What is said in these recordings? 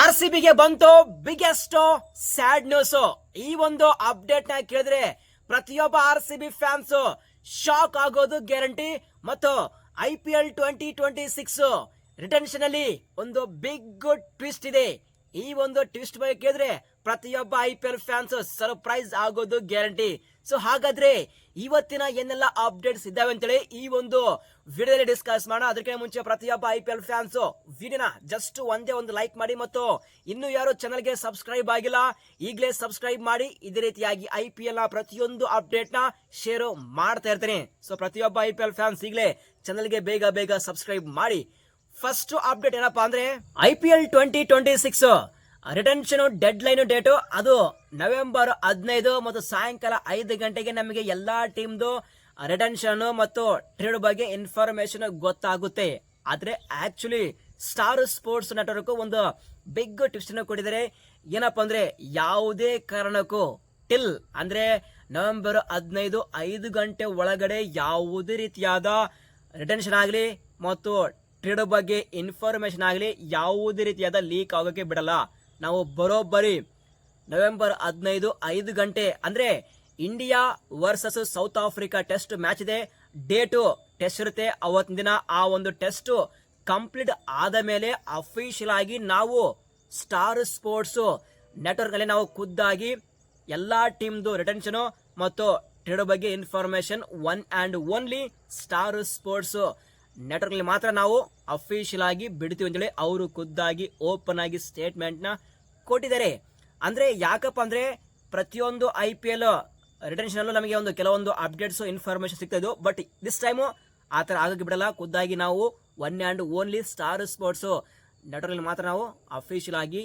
R C ಬಿಗೆ ಬಂತು biggest sad news. ಈ ಒಂದು ಅಪ್ಡೇಟ್ನ ಕೇಳಿದ್ರೆ ಪ್ರತಿಯೊಬ್ಬ R C B fans shock ಆಗೋದು ಗ್ಯಾರಂಟಿ ಮತ್ತು I P L twenty twenty six retention ಅಲ್ಲಿ ಒಂದು ಬಿಗ್ ಟ್ವಿಸ್ಟ್ ಇದೆ. ಈ ಒಂದು ಟ್ವಿಸ್ಟ್ ಬಗ್ಗೆ ಕೇಳಿದ್ರೆ ಪ್ರತಿಯೊಬ್ಬ I P L fans surprise ಆಗೋದು ಗ್ಯಾರಂಟಿ. ಸೊ ಹಾಗಾದ್ರೆ ಇವತ್ತಿನ ಏನೆಲ್ಲ ಅಪ್ಡೇಟ್ಸ್ ಇದ್ದಾವೆ ಅಂತೇಳಿ ಈ ಒಂದು ವಿಡಿಯೋದಲ್ಲಿ ಡಿಸ್ಕಸ್ ಮಾಡೋಣ. ಅದಕ್ಕೆ ಮುಂಚೆ ಪ್ರತಿಯೊಬ್ಬ ಐ ಪಿ ಎಲ್ ಫ್ಯಾನ್ಸ್ ವಿಡಿಯೋನ ಜಸ್ಟ್ ಒಂದೇ ಒಂದು ಲೈಕ್ ಮಾಡಿ ಮತ್ತು ಇನ್ನು ಯಾರು ಚಾನಲ್ಗೆ ಸಬ್ಸ್ಕ್ರೈಬ್ ಆಗಿಲ್ಲ, ಈಗಲೇ ಸಬ್ಸ್ಕ್ರೈಬ್ ಮಾಡಿ. ಇದೇ ರೀತಿಯಾಗಿ ಐ ಪಿ ಎಲ್ನ ಪ್ರತಿಯೊಂದು ಅಪ್ಡೇಟ್ನ ಶೇರ್ ಮಾಡ್ತಾ ಇರ್ತೀನಿ. ಸೊ ಪ್ರತಿಯೊಬ್ಬ ಐ ಪಿ ಎಲ್ ಫ್ಯಾನ್ಸ್ ಈಗಲೇ ಚಾನಲ್ಗೆ ಬೇಗ ಬೇಗ ಸಬ್ಸ್ಕ್ರೈಬ್ ಮಾಡಿ. ಫಸ್ಟ್ ಅಪ್ಡೇಟ್ ಏನಪ್ಪಾ ಅಂದ್ರೆ I P L twenty twenty six retention deadline date ಅದು ನವೆಂಬರ್ ಹದಿನೈದು ಮತ್ತು ಸಾಯಂಕಾಲ ಐದು ಗಂಟೆಗೆ ನಮಗೆ ಎಲ್ಲಾ ಟೀಮ್ದು ರಿಟರ್ನ್ಷನ್ ಮತ್ತು ಟ್ರೇಡ್ ಬಗ್ಗೆ ಇನ್ಫಾರ್ಮೇಶನ್ ಗೊತ್ತಾಗುತ್ತೆ. ಆದ್ರೆ ಆಕ್ಚುಲಿ ಸ್ಟಾರ್ ಸ್ಪೋರ್ಟ್ಸ್ ನೆಟ್ವರ್ಕ್ ಒಂದು ಬಿಗ್ ಅನ್ನು ಕೊಟ್ಟಿದ್ದಾರೆ. ಏನಪ್ಪಾ ಅಂದ್ರೆ ಯಾವುದೇ ಕಾರಣಕ್ಕೂ ಟಿಲ್ ಅಂದ್ರೆ ನವೆಂಬರ್ ಹದಿನೈದು ಐದು ಗಂಟೆ ಒಳಗಡೆ ಯಾವುದೇ ರೀತಿಯಾದ ರಿಟೆನ್ಷನ್ ಆಗಲಿ ಮತ್ತು ಟ್ರೇಡ್ ಬಗ್ಗೆ ಇನ್ಫಾರ್ಮೇಶನ್ ಆಗಲಿ ಯಾವುದೇ ರೀತಿಯಾದ ಲೀಕ್ ಆಗೋಕೆ ಬಿಡಲ್ಲ. ನಾವು ಬರೋಬ್ಬರಿ ನವೆಂಬರ್ ಹದಿನೈದು ಐದು ಗಂಟೆ, ಅಂದ್ರೆ India versus South Africa test match ಇದೆ. ಡೇಟು ಟೆಸ್ಟ್ ಇರುತ್ತೆ. ಅವತ್ತಿನ ದಿನ ಆ ಒಂದು ಟೆಸ್ಟ್ ಕಂಪ್ಲೀಟ್ ಆದ ಮೇಲೆ ಅಫಿಷಿಯಲ್ ಆಗಿ ನಾವು ಸ್ಟಾರ್ ಸ್ಪೋರ್ಟ್ಸ್ ನೆಟ್ವರ್ಕ್ ಅಲ್ಲಿ ನಾವು ಖುದ್ದಾಗಿ ಎಲ್ಲಾ ಟೀಮ್ದು ರಿಟೆನ್ಷನು ಮತ್ತು ಟ್ರೇಡ್ ಬಗ್ಗೆ information one and only star sports network ಅಲ್ಲಿ ಮಾತ್ರ ನಾವು ಅಫಿಷಿಯಲ್ ಆಗಿ ಬಿಡ್ತೀವಿ ಅಂತೇಳಿ ಅವರು ಖುದ್ದಾಗಿ ಓಪನ್ ಆಗಿ ಸ್ಟೇಟ್ಮೆಂಟ್ನ ಕೊಟ್ಟಿದ್ದಾರೆ. ಅಂದ್ರೆ ಯಾಕಪ್ಪ ಅಂದ್ರೆ ಪ್ರತಿಯೊಂದು ಐ ಪಿ ಎಲ್ ರಿಟರ್ನ್ಷನ್ ಅಲ್ಲೂ ನಮಗೆ ಒಂದು ಕೆಲವೊಂದು ಅಪ್ಡೇಟ್ಸ್ ಇನ್ಫಾರ್ಮೇಷನ್ ಸಿಗ್ತಾ ಇದ್ದು ಬಟ್ ದಿಸ್ ಟೈಮು ಆ ಥರ ಆಗೋಕ್ಕೆ ಬಿಡಲ್ಲ. ಖುದ್ದಾಗಿ ನಾವು one and only star sports network ಮಾತ್ರ ನಾವು ಅಫಿಷಿಯಲ್ ಆಗಿ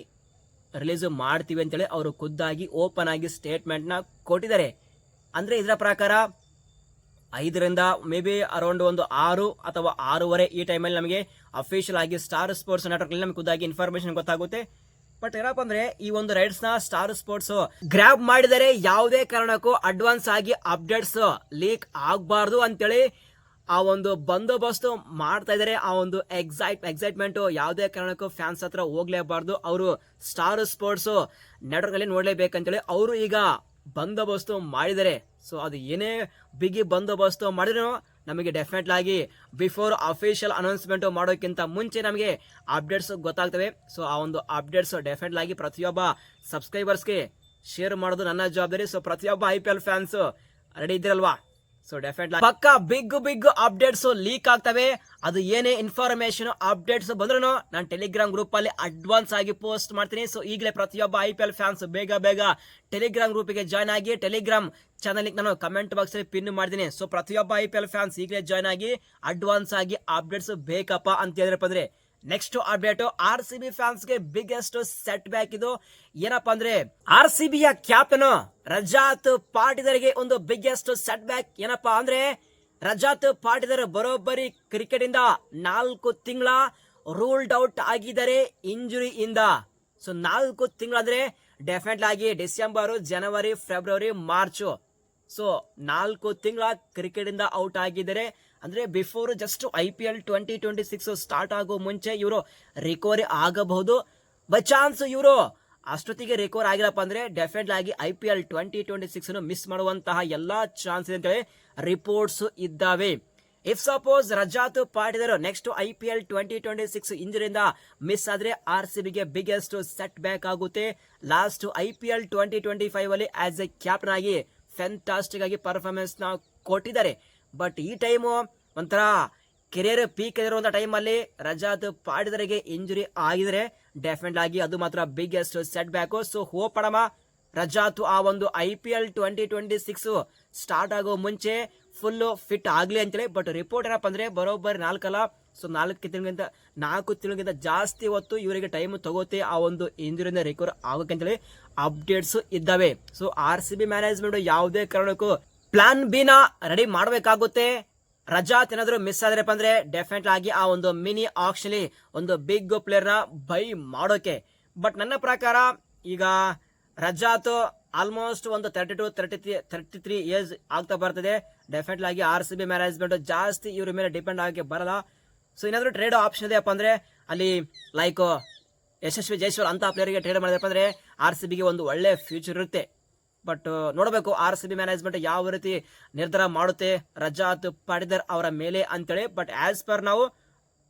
ರಿಲೀಸ್ ಮಾಡ್ತೀವಿ ಅಂತೇಳಿ ಅವರು ಖುದ್ದಾಗಿ ಓಪನ್ ಆಗಿ ಸ್ಟೇಟ್ಮೆಂಟ್ನ ಕೊಟ್ಟಿದ್ದಾರೆ. ಅಂದರೆ ಇದರ ಪ್ರಕಾರ ಐದರಿಂದ ಮೇ ಬಿ ಅರೌಂಡ್ ಒಂದು ಆರು ಅಥವಾ ಆರೂವರೆ ಈ ಟೈಮಲ್ಲಿ ನಮಗೆ ಅಫಿಷಿಯಲ್ ಆಗಿ ಸ್ಟಾರ್ ಸ್ಪೋರ್ಟ್ಸ್ ನೆಟ್ವರ್ಕ್ ನಮಗೆ ಖುದ್ದಾಗಿ ಇನ್ಫಾರ್ಮೇಶನ್ ಗೊತ್ತಾಗುತ್ತೆ. ಬಟ್ ಏನಪ್ಪ ಅಂದ್ರೆ ಈ ಒಂದು ರೈಡ್ಸ್ನ ಸ್ಟಾರ್ ಸ್ಪೋರ್ಟ್ಸ್ ಗ್ರ್ಯಾಬ್ ಮಾಡಿದರೆ ಯಾವುದೇ ಕಾರಣಕ್ಕೂ ಅಡ್ವಾನ್ಸ್ ಆಗಿ ಅಪ್ಡೇಟ್ಸ್ ಲೀಕ್ ಆಗಬಾರ್ದು ಅಂತೇಳಿ ಆ ಒಂದು ಬಂದೋಬಸ್ತು ಮಾಡ್ತಾ ಇದಾರೆ. ಆ ಒಂದು ಎಕ್ಸೈಟ್ ಎಕ್ಸೈಟ್ಮೆಂಟ್ ಯಾವುದೇ ಕಾರಣಕ್ಕೂ ಫ್ಯಾನ್ಸ್ ಹತ್ರ ಹೋಗ್ಲೇಬಾರ್ದು. ಅವರು ಸ್ಟಾರ್ ಸ್ಪೋರ್ಟ್ಸ್ ನೆಟ್ವರ್ಕ್ ಅಲ್ಲಿ ನೋಡ್ಲೇಬೇಕಂತೇಳಿ ಅವರು ಈಗ ಬಂದೋಬಸ್ತು ಮಾಡಿದರೆ, ಸೊ ಅದು ಏನೇ ಬಿಗಿ ಬಂದೋಬಸ್ತು ಮಾಡಿದ್ರು ನಮಗೆ ಡೆಫಿನೆಟ್ ಆಗಿ ಬಿಫೋರ್ ಅಫಿಷಿಯಲ್ ಅನೌನ್ಸ್ಮೆಂಟ್ ಮಾಡೋಕ್ಕಿಂತ ಮುಂಚೆ ನಮಗೆ ಅಪ್ಡೇಟ್ಸ್ ಗೊತ್ತಾಗ್ತವೆ. ಸೊ ಆ ಒಂದು ಅಪ್ಡೇಟ್ಸ್ ಡೆಫಿನೆಟ್ ಆಗಿ ಪ್ರತಿಯೊಬ್ಬ ಸಬ್ಸ್ಕ್ರೈಬರ್ಸ್ಗೆ ಶೇರ್ ಮಾಡೋದು ನನ್ನ ಜವಾಬ್ದಾರಿ. ಸೊ ಪ್ರತಿಯೊಬ್ಬ I P L fans ready ಇದ್ದೀರಲ್ವಾ? So definite ಪಕ್ಕ ಬಿಗ್ ಬಿಗ್ ಅಪ್ಡೇಟ್ಸ್ ಲೀಕ್ ಆಗ್ತವೆ. ಅದು ಏನೇ ಇನ್ಫಾರ್ಮೇಶನ್ ಅಪ್ಡೇಟ್ಸ್ ಬಂದ್ರು ನಾನು ಟೆಲಿಗ್ರಾಮ್ ಗ್ರೂಪ್ ಅಲ್ಲಿ ಅಡ್ವಾನ್ಸ್ ಆಗಿ ಪೋಸ್ಟ್ ಮಾಡ್ತೀನಿ. ಸೊ ಈಗಲೇ ಪ್ರತಿಯೊಬ್ಬ ಐ ಪಿ ಎಲ್ ಫ್ಯಾನ್ಸ್ ಬೇಗ ಬೇಗ ಟೆಲಿಗ್ರಾಮ್ ಗ್ರೂಪಿಗೆ ಜಾಯ್ನ್ ಆಗಿ ಟೆಲಿಗ್ರಾಮ್ ಚಾನಲ್ ಲಿಂಕ್ ನಾನು ಕಮೆಂಟ್ ಬಾಕ್ಸ್ ಅಲ್ಲಿ ಪಿನ್ ಮಾಡಿದ್ದೀನಿ ಸೊ ಪ್ರತಿಯೊಬ್ಬ ಐ ಪಿ ಎಲ್ ಫ್ಯಾನ್ಸ್ ಈಗಲೇ ಜಾಯ್ನ್ ಆಗಿ ಅಡ್ವಾನ್ಸ್ ಆಗಿ ಅಪ್ಡೇಟ್ಸ್ ಬೇಕಪ್ಪ ಅಂತ ಹೇಳಿದ್ರಪ್ಪ ಅಂದ್ರೆ next update R C B ಫ್ಯಾನ್ಸ್ಗೆ biggest set back ಇದು. ಏನಪ್ಪ ಅಂದ್ರೆ ಆರ್ ಸಿ ಯ ಕ್ಯಾಪ್ಟನ್ ರಜಾತ್ ಪಾಟಿದರಿಗೆ ಒಂದು ಬಿಗ್ಗೆಸ್ಟ್ ಸೆಟ್ ಬ್ಯಾಕ್ ಏನಪ್ಪಾ ಅಂದ್ರೆ, ರಜಾತ್ ಪಾಟಿದರ್ ಬರೋಬ್ಬರಿ ಕ್ರಿಕೆಟ್ ಇಂದ ನಾಲ್ಕು ತಿಂಗಳ ರೂಲ್ಡ್ ಔಟ್ ಆಗಿದ್ದಾರೆ ಇಂಜುರಿ ಇಂದ ಸೊ ನಾಲ್ಕು ತಿಂಗಳಂದ್ರೆ ಡೆಫಿನೆಟ್ ಆಗಿ ಡಿಸೆಂಬರ್, ಜನವರಿ ಫೆಬ್ರವರಿ ಮಾರ್ಚ್ ಸೊ ನಾಲ್ಕು ತಿಂಗಳ ಕ್ರಿಕೆಟ್ ಇಂದ ಔಟ್ ಆಗಿದ್ದಾರೆ. ಅಂದ್ರೆ before just I P L twenty twenty six start ಆಗೋ ಮುಂಚೆ ಇವರು ರಿಕವರಿ ಆಗಬಹುದು. ಬೈ ಚಾನ್ಸ್ ಇವರು ಅಷ್ಟೊತ್ತಿಗೆ ರಿಕವರ್ ಆಗಿಲ್ಲಪ್ಪ ಅಂದ್ರೆ ಡೆಫಿನೆಟ್ ಆಗಿ I P L twenty twenty six miss ಮಾಡುವಂತಹ ಎಲ್ಲಾ ಚಾನ್ಸ್ ಇದೆ ಅಂತೇಳಿ ರಿಪೋರ್ಟ್ಸ್ ಇದ್ದಾವೆ. If suppose Rajat Patidar next I P L twenty twenty six ಇಂಜರಿಯಿಂದ miss ಆದ್ರೆ ಆರ್ ಸಿ ಬಿಗೆ ಬಿಗ್ಗೆಸ್ಟ್ ಸೆಟ್ ಬ್ಯಾಕ್ ಆಗುತ್ತೆ. Last I P L twenty twenty five ಅಲ್ಲಿ as a captain ಆಗಿ ಫ್ಯಾಂಟಾಸ್ಟಿಕ್ ಆಗಿ ಪರ್ಫಾರ್ಮೆನ್ಸ್ನ ಕೊಟ್ಟಿದ್ದಾರೆ. ಬಟ್ ಈ ಟೈಮು ಒಂಥರ ಕೆರಿಯರ್ ಪೀಕ್ ಇರುವಂಥ ಟೈಮಲ್ಲಿ ರಜಾದ್ ಪಾಡಿದರಿಗೆ ಇಂಜುರಿ ಆಗಿದ್ರೆ ಡೆಫಿನೆಟ್ ಆಗಿ ಅದು ಮಾತ್ರ ಬಿಗ್ಗೆಸ್ಟ್ ಸೆಟ್ ಬ್ಯಾಕ್ ಸೊ ಹೋಪಡಮ ರಜಾತ್ ಆ ಒಂದು I P L twenty twenty six start ಆಗೋ ಮುಂಚೆ ಫುಲ್ ಫಿಟ್ ಆಗ್ಲಿ ಅಂತೇಳಿ. ಬಟ್ ರಿಪೋರ್ಟ್ ಏನಪ್ಪ ಅಂದ್ರೆ ಬರೋಬ್ಬರಿ ನಾಲ್ಕಲ್ಲ ಸೊ ನಾಲ್ಕು ತಿಂಗಳಿಗಿಂತ ನಾಲ್ಕು ತಿಂಗಳಿಗಿಂತ ಜಾಸ್ತಿ ಹೊತ್ತು ಇವರಿಗೆ ಟೈಮ್ ತಗೋತೆ ಆ ಒಂದು ಇಂಜುರಿಯಿಂದ ರಿಕವರ್ ಆಗೋಕೆ ಅಂತೇಳಿ ಅಪ್ಡೇಟ್ಸ್ ಇದ್ದಾವೆ. So R C B management ಯಾವುದೇ ಕಾರಣಕ್ಕೂ ಪ್ಲಾನ್ ಬಿನ ರೆಡಿ ಮಾಡಬೇಕಾಗುತ್ತೆ. ರಜಾತ್ ಏನಾದರೂ ಮಿಸ್ ಆದ್ರಪ್ಪ ಅಂದ್ರೆ ಡೆಫಿನೆಟ್ ಆಗಿ ಆ ಒಂದು ಮಿನಿ ಆಕ್ಷಲಿ ಒಂದು ಬಿಗ್ ಪ್ಲೇಯರ್ನ ಬೈ ಮಾಡೋಕೆ. ಬಟ್ ನನ್ನ ಪ್ರಕಾರ ಈಗ ರಜಾತ್ ಆಲ್ಮೋಸ್ಟ್ ಒಂದು thirty two thirty three thirty three age ಆಗ್ತಾ ಬರ್ತದೆ. ಡೆಫಿನೆಟ್ ಆಗಿ ಆರ್ ಸಿ ಬಿ ಮ್ಯಾನೇಜ್ಮೆಂಟ್ ಜಾಸ್ತಿ ಇವ್ರ ಮೇಲೆ ಡಿಪೆಂಡ್ ಆಗಿ ಬರಲ್ಲ. ಸೊ ಏನಾದರೂ ಟ್ರೇಡ್ ಆಪ್ಷನ್ ಇದೆಯಪ್ಪ ಅಂದ್ರೆ ಅಲ್ಲಿ ಲೈಕ್ ಯಶಸ್ವಿ ಜೈಸ್ವಾಲ್ ಅಂತ ಪ್ಲೇಯರ್ಗೆ ಟ್ರೇಡ್ ಮಾಡಿದ್ರಪ್ಪ ಅಂದ್ರೆ ಆರ್ ಸಿ ಬಿಗೆ ಒಂದು ಒಳ್ಳೆ ಫ್ಯೂಚರ್ ಇರುತ್ತೆ. ಬಟ್ ನೋಡಬೇಕು ಆರ್ ಸಿ ಬಿ ಮ್ಯಾನೇಜ್ಮೆಂಟ್ ಯಾವ ರೀತಿ ನಿರ್ಧಾರ ಮಾಡುತ್ತೆ ರಜಾತ್ ಪಾಟಿದರ್ ಅವರ ಮೇಲೆ ಅಂತೇಳಿ. ಬಟ್ ಆಸ್ ಪರ್ ನಾವು,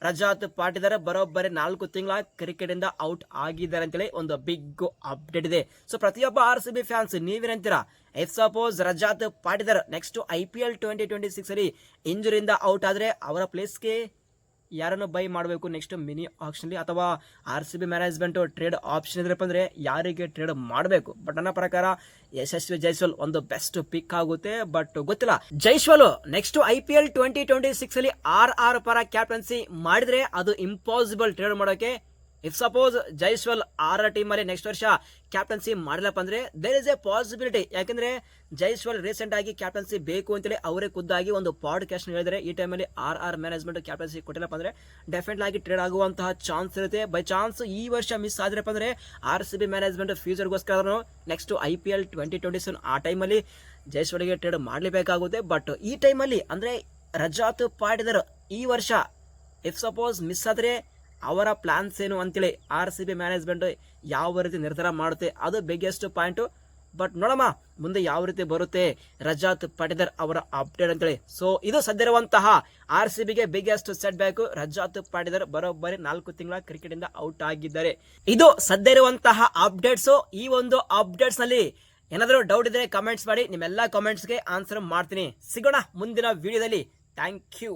ರಜಾತ್ ಪಾಟಿದಾರ್ ಬರೋಬ್ಬರಿ ನಾಲ್ಕು ತಿಂಗಳ ಕ್ರಿಕೆಟ್ ಇಂದ ಔಟ್ ಆಗಿದ್ದಾರೆ ಅಂತೇಳಿ ಒಂದು ಬಿಗ್ ಅಪ್ಡೇಟ್ ಇದೆ. ಸೊ ಪ್ರತಿಯೊಬ್ಬ R C B fans ನೀವೇನಂತೀರಾ? If suppose Rajat Patidar next I P L twenty twenty six ಅಲ್ಲಿ ಇಂಜುರಿಯಿಂದ ಔಟ್ ಆದ್ರೆ ಅವರ ಪ್ಲೇಸ್ಗೆ ಯಾರನ್ನು ಬೈ ಮಾಡಬೇಕು ನೆಕ್ಸ್ಟ್ ಮಿನಿ ಆಪ್ಷನ್ಲಿ ಅಥವಾ R C B management trade option ಇದ್ರಪ್ಪ ಅಂದ್ರೆ ಯಾರಿಗೆ ಟ್ರೇಡ್ ಮಾಡಬೇಕು? ಬಟ್ ನನ್ನ ಪ್ರಕಾರ ಯಶಸ್ವಿ ಜೈಸ್ವಾಲ್ ಒಂದು ಬೆಸ್ಟ್ ಪಿಕ್ ಆಗುತ್ತೆ. ಬಟ್ ಗೊತ್ತಿಲ್ಲ. Jaiswal next I P L twenty twenty six ಅಲ್ಲಿ ಆರ್ ಆರ್ ಪರ ಕ್ಯಾಪ್ಟನ್ಸಿ ಮಾಡಿದ್ರೆ ಅದು ಇಂಪಾಸಿಬಲ್ ಟ್ರೇಡ್ ಮಾಡೋಕೆ if suppose Jaiswal R team ಅಲ್ಲಿ ನೆಕ್ಸ್ಟ್ ವರ್ಷ ಕ್ಯಾಪ್ಟನ್ಸಿ ಮಾಡಿಲ್ಲಪ್ಪ ಅಂದ್ರೆ ದೇರ್ ಇಸ್ ಎ ಪಾಸಿಬಿಲಿಟಿ ಯಾಕಂದ್ರೆ ಜೈಸ್ವಾಲ್ ರೀಸೆಂಟ್ ಆಗಿ ಕ್ಯಾಪ್ಟನ್ಸಿ ಬೇಕು ಅಂತೇಳಿ ಅವರೇ ಖುದ್ದಾಗಿ ಒಂದು ಪಾಡ್ಕಾಸ್ಟ್ ಹೇಳಿದ್ರೆ ಈ ಟೈಮಲ್ಲಿ ಆರ್ ಆರ್ ಮ್ಯಾನೇಜ್ಮೆಂಟ್ ಕ್ಯಾಪ್ಟನ್ಸಿ ಕೊಟ್ಟಿಲ್ಲಪ್ಪ ಅಂದ್ರೆ ಡೆಫಿನೆಟ್ ಆಗಿ ಟ್ರೇಡ್ ಆಗುವಂತಹ ಚಾನ್ಸ್ ಇರುತ್ತೆ. ಬೈ ಚಾನ್ಸ್ ಈ ವರ್ಷ ಮಿಸ್ ಆದ್ರಪ್ಪ ಅಂದ್ರೆ R C B management ಫ್ಯೂಚರ್ಗೋಸ್ಕರ next I P L twenty twenty seven ಆ ಟೈಮಲ್ಲಿ ಜೈಸ್ವಾಲ್ಗೆ ಟ್ರೇಡ್ ಮಾಡಲೇಬೇಕಾಗುತ್ತೆ. ಬಟ್ ಈ ಟೈಮಲ್ಲಿ ಅಂದ್ರೆ ರಜಾತ್ ಪಾಡಿದರು ಈ ವರ್ಷ ಇಫ್ ಸಪೋಸ್ ಮಿಸ್ ಆದರೆ ಅವರ ಪ್ಲಾನ್ಸ್ ಏನು ಅಂತೇಳಿ ಆರ್ ಸಿ ಬಿ ಮ್ಯಾನೇಜ್ಮೆಂಟ್ ಯಾವ ರೀತಿ ನಿರ್ಧಾರ ಮಾಡುತ್ತೆ, ಅದು ಬಿಗ್ಗೆಸ್ಟ್ ಪಾಯಿಂಟು ಬಟ್ ನೋಡಮ್ಮ, ಮುಂದೆ ಯಾವ ರೀತಿ ಬರುತ್ತೆ, ರಜಾತ್ ಪಟೇದರ್ ಅವರ ಅಪ್ಡೇಟ್ ಅಂತೇಳಿ. ಸೊ ಇದು ಸದ್ಯರುವಂತಹ ಆರ್ ಸಿ ಬಿಗೆ biggest set back Rajat Patidar ಬರೋಬ್ಬರಿ ನಾಲ್ಕು ತಿಂಗಳ ಕ್ರಿಕೆಟ್ ಇಂದ ಔಟ್ ಆಗಿದ್ದಾರೆ. ಇದು ಸದ್ಯ ಇರುವಂತಹ ಅಪ್ಡೇಟ್ಸ್ ಈ ಒಂದು ಅಪ್ಡೇಟ್ಸ್ನಲ್ಲಿ ಏನಾದರೂ ಡೌಟ್ ಇದ್ರೆ ಕಮೆಂಟ್ಸ್ ಮಾಡಿ, ನಿಮ್ಮೆಲ್ಲ ಕಮೆಂಟ್ಸ್ಗೆ ಆನ್ಸರ್ ಮಾಡ್ತೀನಿ. ಸಿಗೋಣ ಮುಂದಿನ ವಿಡಿಯೋದಲ್ಲಿ ಥ್ಯಾಂಕ್ ಯು